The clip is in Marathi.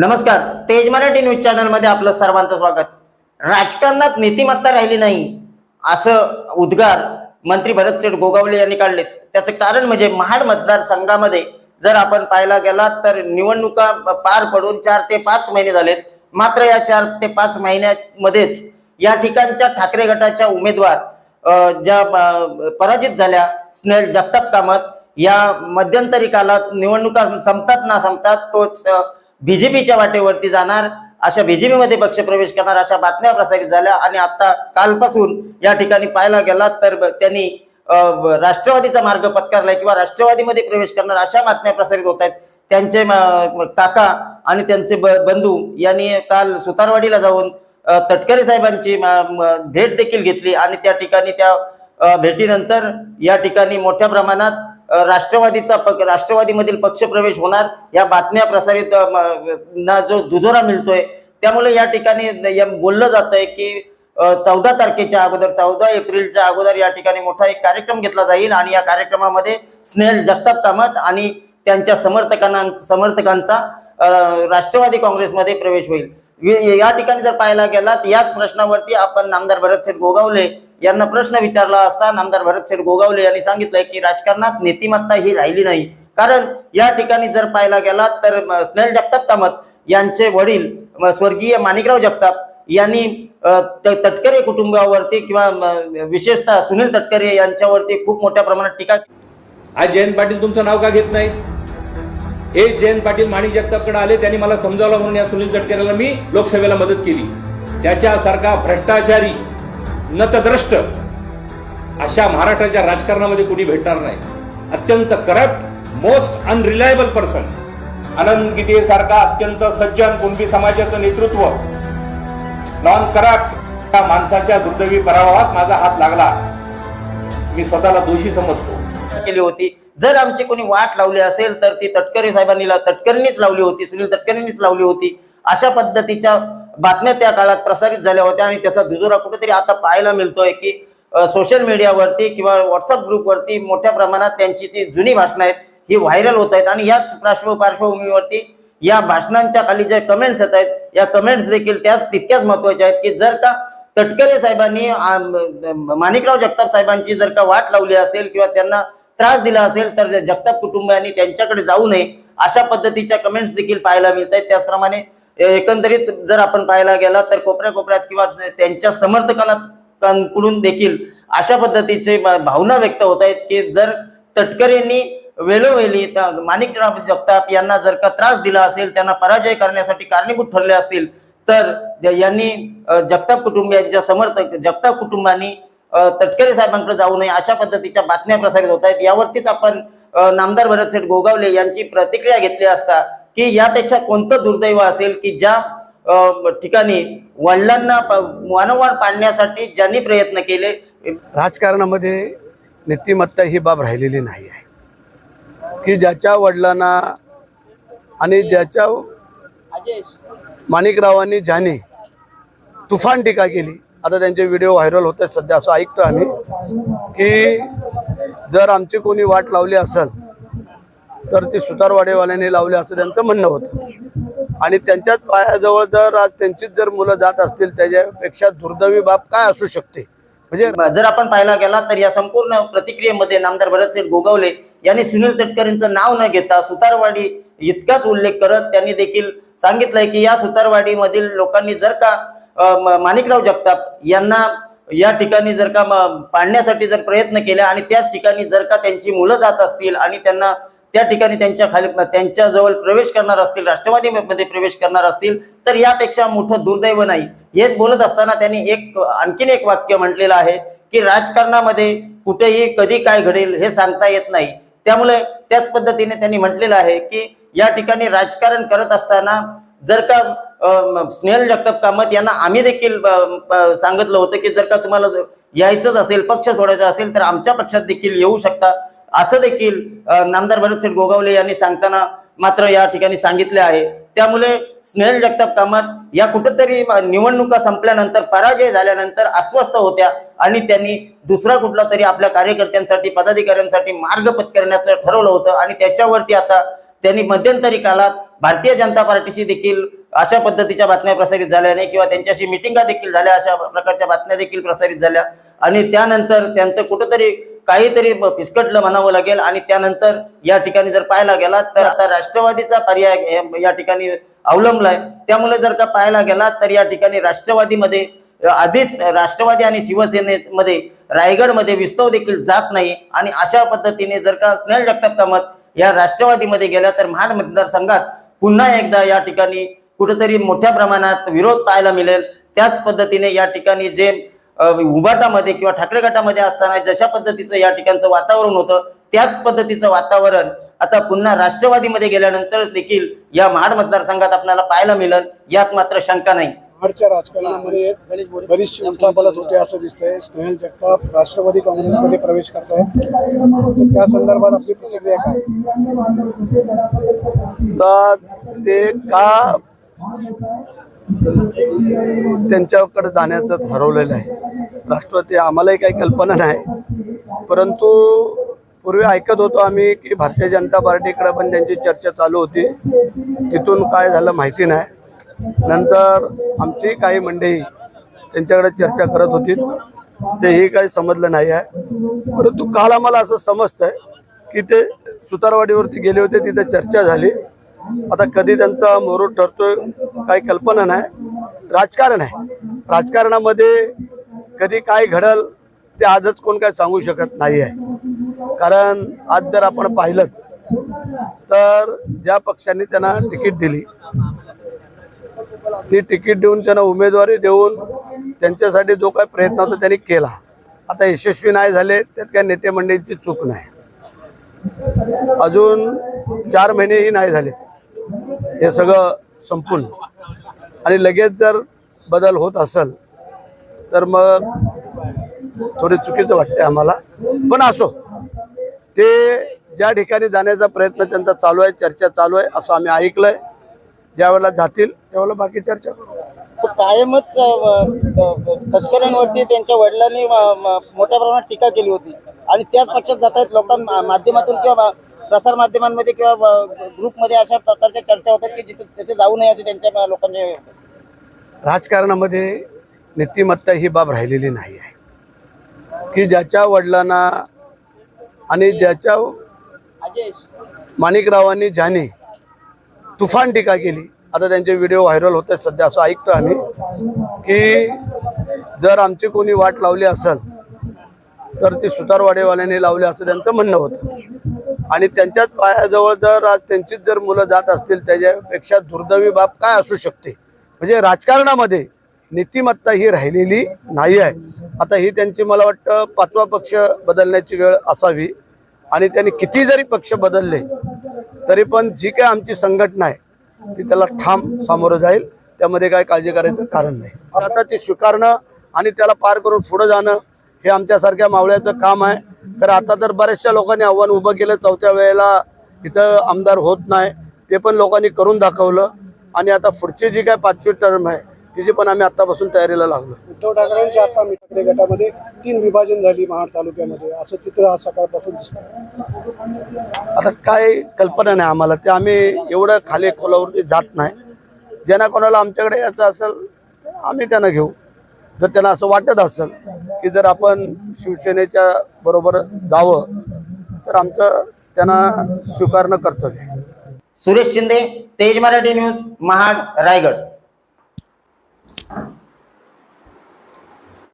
नमस्कार तेज मराठी न्यूज चॅनलमध्ये आपलं सर्वांचं स्वागत. राजकारणात नीतिमत्ता राहिली नाही असं उद्गार मंत्री भरतसेठ गोगावले यांनी काढले त्याचं कारण म्हणजे महाड मतदारसंघामध्ये जर आपण पाहायला गेला तर निवडणुका पार पडून चार ते पाच महिने झालेत. मात्र या चार ते पाच महिन्यामध्येच या ठिकाणच्या ठाकरे गटाच्या उमेदवार ज्या पराजित झाल्या स्नेल जगताप कामत या मध्यंतरी कालात निवडणुका संपतात ना संपतात तोच बीजेपीच्या वाटेवरती जाणार अशा बीजेपीमध्ये पक्ष पक्षप्रवेश करणार अशा बातम्या प्रसारित झाल्या आणि आता कालपासून या ठिकाणी पाहायला गेला तर ब- त्यांनी राष्ट्रवादीचा मार्ग पत्करलाय किंवा राष्ट्रवादीमध्ये प्रवेश करणार अशा बातम्या प्रसारित होत आहेत. त्यांचे काका आणि त्यांचे ब- बंधू यांनी काल सुतारवाडीला जाऊन तटकरे साहेबांची भेट देखील घेतली आणि त्या ठिकाणी त्या भेटीनंतर या ठिकाणी मोठ्या प्रमाणात राष्ट्रवादीचा पक राष्ट्रवादीमधील पक्षप्रवेश होणार या बातम्या प्रसारित म- ना जो दुजोरा मिळतोय त्यामुळे या ठिकाणी या बोललं जात आहे की चौदा तारखेच्या अगोदर चौदा एप्रिलच्या अगोदर या ठिकाणी मोठा एक कार्यक्रम घेतला जाईल आणि या कार्यक्रमामध्ये स्नेहल जगताप कामत आणि त्यांच्या समर्थकांना समर्थकांचा राष्ट्रवादी काँग्रेसमध्ये प्रवेश होईल. या ठिकाणी जर पाहायला गेलात याच प्रश्नावरती आपण नामदार भरतसेठ गोगावले यांना प्रश्न विचारला असता नामदार भरतसेठ गोगावले यांनी सांगितलंय की राजकारणात नीतिमत्ता ही राहिली नाही. कारण या ठिकाणी जर पाहायला गेलात तर स्नेल स्नेहल जगताप कामत यांचे वडील स्वर्गीय माणिकराव जगताप यांनी तटकरे कुटुंबावरती किंवा विशेषतः सुनील तटकरे यांच्यावरती खूप मोठ्या प्रमाणात टीका आज जयंत पाटील तुमचं नाव का घेत नाही हे जयंत पाटील माणिक जगतापकडे आले त्यांनी मला समजावलं म्हणून या सुनील तटकरेला मी लोकसभेला मदत केली. त्याच्यासारखा भ्रष्टाचारी नतद्रष्ट अशा महाराष्ट्राच्या राजकारणामध्ये कोणी भेटणार नाही. अत्यंत corrupt most unreliable person Anand Gite सारखा अत्यंत सज्जन कुणबी समाजाचं नेतृत्व. नॉन करप्ट त्या माणसाच्या दुर्दैवी पराभवात माझा हात लागला. मी स्वतःला दोषी समजतो. केली होती. जर आमची कोणी वाट लावली असेल तर ती तटकरे साहेबांनी तटकरींनीच लावली होती सुनील तटकरेंनीच लावली होती. अशा पद्धतीच्या बातम्या त्या काळात प्रसारित झाल्या होत्या आणि त्याचा दुजोरा कुठेतरी आता पाहायला मिळतोय की सोशल मीडियावरती किंवा व्हॉट्सअप ग्रुपवरती मोठ्या प्रमाणात त्यांची ती जुनी भाषणं आहेत ही व्हायरल होत आहेत. आणि याच पार्श्व पार्श्वभूमीवरती या भाषणांच्या खाली जे कमेंट्स येत आहेत या कमेंट्स देखील त्याच तितक्याच महत्त्वाच्या आहेत की जर का तटकरे साहेबांनी माणिकराव जगताप साहेबांची जर का वाट लावली असेल किंवा त्यांना त्रास दिला असेल तर जगताप कुटुंबियांनी त्यांच्याकडे जाऊ नये अशा पद्धतीच्या कमेंट्स देखील पाहायला मिळत आहेत. त्याचप्रमाणे एकंदरीत जर आपण पाहायला गेला तर कोपऱ्या कोपऱ्यात किंवा त्यांच्या समर्थकांकडून देखील अशा पद्धतीचे भावना व्यक्त होत आहेत की जर तटकरेंनी वेळोवेळी माणिकराव जगताप यांना जर का त्रास दिला असेल त्यांना पराजय करण्यासाठी कारणीभूत ठरले असतील तर यांनी जगताप कुटुंबियांच्या समर्थक जगताप कुटुंबांनी तटकरे साहेबांकडे जाऊ नये अशा पद्धतीच्या बातम्या प्रसारित होत आहेत. यावरतीच आपण नामदार भरतसेठ गोगावले यांची प्रतिक्रिया घेतली असता की यापेक्षा कोणतं दुर्दैव असेल की ज्या ठिकाणी वडिलांना प- वारंवार पाडण्यासाठी ज्यांनी प्रयत्न केले राजकारणामध्ये नीतिमत्ता ही बाब राहिलेली नाही आहे. की ज्याच्या वडिलांना आणि ज्याच्या माणिकरावांनी ज्याने तुफान टीका केली आता त्यांचे व्हिडिओ व्हायरल होत आहेत सध्या असं ऐकतो आम्ही की जर आमची कोणी वाट लावली असेल तर ती सुतारवाडेवाल्यांनी लावली असं त्यांचं म्हणणं होतं. आणि त्यांच्याच पायाजवळ जर आज त्यांचीच जर मुलं जात असतील त्याच्यापेक्षा दुर्दैवी बाब काय असू शकते? म्हणजे जर आपण पाहायला गेला तर या संपूर्ण प्रतिक्रियेमध्ये नामदार भरतसेठ गोगावले यांनी सुनील तटकरेंचं नाव न घेता सुतारवाडी इतकाच उल्लेख करत त्यांनी देखील सांगितलंय की या सुतारवाडीमधील लोकांनी जर का माणिकराव जगताप यांना या ठिकाणी जर का पाडण्यासाठी जर प्रयत्न केला आणि त्याच ठिकाणी जर का त्यांची मुलं जात असतील आणि त्यांना त्या ठिकाणी त्यांच्या खाली त्यांच्याजवळ प्रवेश करणार असतील राष्ट्रवादीमध्ये प्रवेश करणार असतील तर यापेक्षा मोठं दुर्दैव नाही. हेच बोलत असताना त्यांनी एक आणखीन एक वाक्य म्हटलेलं आहे की राजकारणामध्ये कुठेही कधी काय घडेल हे सांगता येत नाही. त्यामुळे त्याच पद्धतीने त्यांनी म्हटलेलं आहे की या ठिकाणी राजकारण करत असताना जर का स्नेहल जगताप कामत यांना आम्ही देखील सांगितलं होतं की जर का तुम्हाला जर यायचंच असेल पक्ष सोडायचा असेल तर आमच्या पक्षात देखील येऊ शकता. असं देखील नामदार भरतसेठ गोगावले यांनी सांगताना मात्र या ठिकाणी सांगितले आहे. त्यामुळे स्नेहल जगताप कामत या कुठंतरी निवडणुका संपल्यानंतर पराजय झाल्यानंतर अस्वस्थ होत्या आणि त्यांनी दुसरा कुठला तरी आपल्या कार्यकर्त्यांसाठी पदाधिकाऱ्यांसाठी मार्ग पत्करण्याचं ठरवलं होतं आणि त्याच्यावरती आता त्यांनी मध्यंतरी कालात भारतीय जनता पार्टीशी देखील अशा पद्धतीच्या बातम्या प्रसारित झाल्या नाही किंवा त्यांच्याशी मिटिंगा देखील झाल्या अशा प्रकारच्या बातम्या देखील प्रसारित झाल्या आणि त्यानंतर त्यांचं कुठंतरी काहीतरी फिसकटलं म्हणावं लागेल. आणि त्यानंतर या ठिकाणी जर पाहायला गेला तर आता राष्ट्रवादीचा पर्याय या ठिकाणी अवलंबलाय. त्यामुळे जर का पाहायला गेला तर या ठिकाणी राष्ट्रवादीमध्ये आधीच राष्ट्रवादी आणि शिवसेनेमध्ये रायगडमध्ये विस्तव देखील जात नाही. आणि अशा पद्धतीने जर का स्नेल जगताप कामत या राष्ट्रवादीमध्ये गेल्या तर महाड मतदारसंघात पुन्हा एकदा या ठिकाणी कुठेतरी मोठ्या प्रमाणात विरोध पाहायला मिळेल. त्याच पद्धतीने या ठिकाणी जे उभाटामध्ये किंवा ठाकरे गटामध्ये असताना जशा पद्धतीचं या ठिकाणचं वातावरण होतं त्याच पद्धतीचं वातावरण आता पुन्हा राष्ट्रवादीमध्ये गेल्यानंतर देखील या महाड मतदारसंघात आपल्याला पाहायला मिळेल यात मात्र शंका नाही. महाडच्या राजकारणामध्ये बरीचशी उलथापालथ होते असं दिसतंय. स्नेहल जगताप राष्ट्रवादी काँग्रेसमध्ये प्रवेश करतायत. तर त्या संदर्भात आपली प्रतिक्रिया काय? तर ते का त्यांच्याकडे जाण्याचं ठरवलेलं आहे. राष्ट्रवादी आम्हालाही काही कल्पना नाही. परंतु पूर्वी ऐकत होतो आम्ही की भारतीय जनता पार्टीकडे पण त्यांची चर्चा चालू होती. तिथून काय झालं माहिती नाही. नंतर आमची काही मंडळी त्यांच्याकडे चर्चा करत होती. तेही काही समजलं नाही आहे. परंतु काल आम्हाला असं समजतं आहे की ते सुतारवाडीवरती गेले होते तिथे चर्चा झाली. आता कधी त्यांचा मोरूट ठरतोय काही कल्पना नाही. राजकारण आहे. राजकारणामध्ये कधी काय घडल ते आजच कोण काय सांगू शकत नाही आहे कारण आज जर आपण पाहिलं तर ज्या पक्षांनी त्यांना तिकीट दिली ती तिकीट देऊन त्यांना उमेदवारी देऊन त्यांच्यासाठी जो काही प्रयत्न होता त्यांनी केला. आता यशस्वी नाही झाले त्यात काही नेते मंडळींची चूक नाही. अजून चार महिनेही नाही झाले. हे सगळं संपून. आणि लगेच जर बदल होत असेल तर मग थोडे चुकीचं वाटते आम्हाला. पण असो ते ज्या ठिकाणी जाण्याचा प्रयत्न त्यांचा चालू आहे चर्चा चालू आहे असं आम्ही ऐकलंय. ज्या वेळेला जातील त्यावेळेला बाकी चर्चा करू. कायमच तत्कालीनवरती त्यांच्या वडिलांनी मोठ्या प्रमाणात टीका केली होती. आणि त्याच पक्षात जात आहेत लोकांना माध्यमातून किंवा प्रसार माध्यमांमध्ये किंवा ग्रुपमध्ये अशा प्रकारच्या चर्चा होतात की जिथे तिथे जाऊ नये असे त्यांच्या लोकांचे राजकारणामध्ये नीतिमत्ता ही बाब राहिलेली नाही आहे. की ज्याच्या वडिलांना आणि ज्याच्या माणिकरावांनी ज्याने तुफान टीका केली आता त्यांचे व्हिडिओ व्हायरल होते सध्या असं ऐकतो आम्ही की जर आमची कोणी वाट लावली असेल तर ती सुतारवाडेवाल्यांनी लावली असं त्यांचं म्हणणं होतं. आणि त्यांच्याच पायाजवळ जर आज त्यांचीच जर मुलं जात असतील त्याच्यापेक्षा दुर्दैवी बाब काय असू शकते? म्हणजे राजकारणामध्ये नीतिमत्ता ही राहिलेली नाही आहे. आता ही त्यांची मला वाटतं पाचवा पक्ष बदलण्याची वेळ असावी. आणि त्यांनी किती जरी पक्ष बदलले तरी पण जी काय आमची संघटना आहे ती त्याला ठाम सामोरं जाईल. त्यामध्ये काय काळजी करायचं कारण नाही. आता ते स्वीकारणं आणि त्याला पार करून पुढं जाणं हे आमच्यासारख्या मावळ्याचं काम आहे. तर आता तर बऱ्याचशा लोकांनी आव्हान उभं केलं. चौथ्या वेळेला इथं आमदार होत नाही. ते पण लोकांनी करून दाखवलं. आणि आता पुढची जी काय पाचवी टर्म आहे तिची पण आम्ही आत्तापासून तयारीला लागलो. उद्धव ठाकरेंच्या आता ठाकरे गटामध्ये तीन विभाजन झाली महाड तालुक्यामध्ये. असं चित्र आज सकाळपासून दिसतं आता काय कल्पना नाही आम्हाला. ते आम्ही एवढं खाली खोलावरती जात नाही. ज्यांना कोणाला आमच्याकडे यायचं असेल आम्ही त्यांना घेऊ. जर त्यांना असं वाटत असेल की जर आपण शिवसेनेच्या बरोबर जावं तर आमचं त्यांना स्वीकारणं कर्तव्य सुरेश शिंदे तेज मराठी न्यूज महाड रायगड.